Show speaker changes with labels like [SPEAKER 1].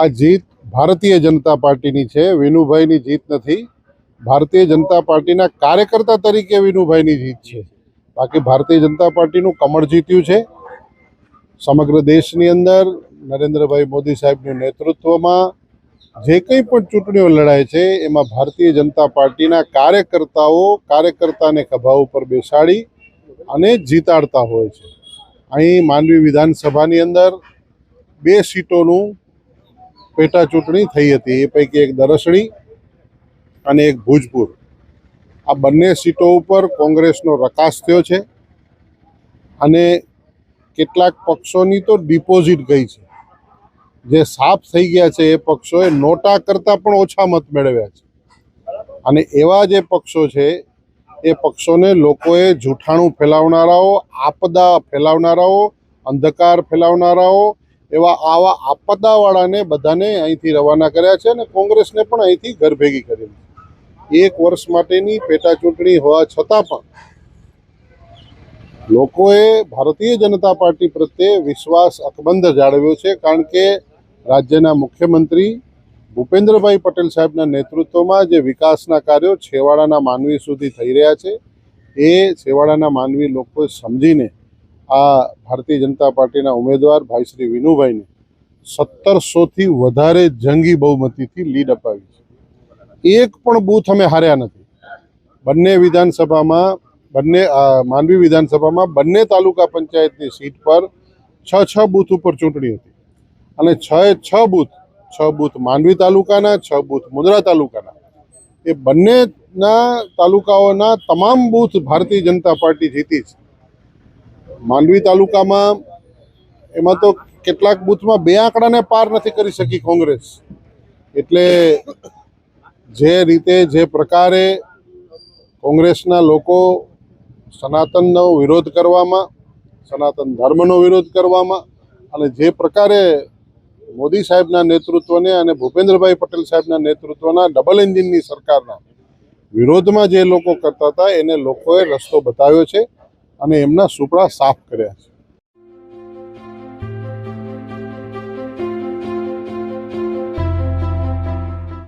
[SPEAKER 1] આ જીત ભારતીય જનતા પાર્ટીની છે. વિનુભાઈની જીત નથી. ભારતીય જનતા પાર્ટીના કાર્યકર્તા તરીકે વિનુભાઈની જીત છે. બાકી ભારતીય જનતા પાર્ટીનું કમળ જીત્યું છે. સમગ્ર દેશની અંદર નરેન્દ્રભાઈ મોદી સાહેબનું નેતૃત્વમાં જે કંઈ પણ ચૂંટણીઓ લડાય છે, એમાં ભારતીય જનતા પાર્ટીના કાર્યકર્તાઓ કાર્યકર્તાને ખભા ઉપર બેસાડી અને જીતાડતા હોય છે. અહીં માંડવી વિધાનસભાની અંદર બે સીટોનું પેટા ચૂંટણી થઈ હતી. એ પૈકી એક દરસણી અને એક ભુજપુર. આ બંને સીટો ઉપર કોંગ્રેસનો રકાસ થયો છે અને કેટલાક પક્ષોની તો ડિપોઝિટ ગઈ છે. જે સાફ થઈ ગયા છે એ પક્ષોએ નોટા કરતાં પણ ઓછા મત મેળવ્યા છે. અને એવા જે પક્ષો છે એ પક્ષોને લોકોએ જૂઠાણું ફેલાવનારાઓ, આપદા ફેલાવનારાઓ, અંધકાર ફેલાવનારાઓ એવા આવા આપદાવાળાને બધાને અહીંથી રવાના કર્યા છે અને કોંગ્રેસને પણ અહીંથી ઘર ભેગી કરી એક વર્ષ માટેની પેટા ચૂંટણી હોવા છતાં પણ લોકોએ ભારતીય જનતા પાર્ટી પ્રત્યે વિશ્વાસ અકબંધ જાળવ્યો છે કારણ કે રાજ્યના મુખ્યમંત્રી ભૂપેન્દ્રભાઈ પટેલ સાહેબના નેતૃત્વમાં જે વિકાસના કાર્યો છેવાડાના માનવી સુધી થઈ રહ્યા છે, એ છેવાડાના માનવી લોકોએ સમજીને આ ભારતીય જનતા પાર્ટીના ઉમેદવાર ભાઈ શ્રી વિનુભાઈને સત્તરસોથી વધારે જંગી બહુમતીથી લીડ અપાવી છે. એક પણ બૂથ અમે હાર્યા નથી. બંને વિધાનસભામાં, બંને માનવી વિધાનસભામાં બંને તાલુકા પંચાયતની સીટ પર છ છ બૂથ ઉપર ચૂંટણી હતી. અને છ છ બૂથ છ બૂથ માંડવી તાલુકાના, છ બૂથ મુંદ્રા તાલુકાના. એ બંનેના તાલુકાઓના તમામ બૂથ ભારતીય જનતા પાર્ટી જીતી છે. માંડવી તાલુકામાં એમાં તો કેટલાક બૂથમાં બે આંકડાને પાર નથી કરી શકી કોંગ્રેસ. એટલે જે રીતે, જે પ્રકારે કોંગ્રેસના લોકો સનાતનનો વિરોધ કરવામાં, સનાતન ધર્મનો વિરોધ કરવામાં અને જે પ્રકારે મોદી સાહેબના નેતૃત્વને અને ભૂપેન્દ્રભાઈ પટેલ સાહેબના નેતૃત્વના ડબલ એન્જિનની સરકારના વિરોધમાં જે લોકો કરતા હતા, એને લોકોએ રસ્તો બતાવ્યો છે. અને એમના સુપડા સાફ કર્યા છે.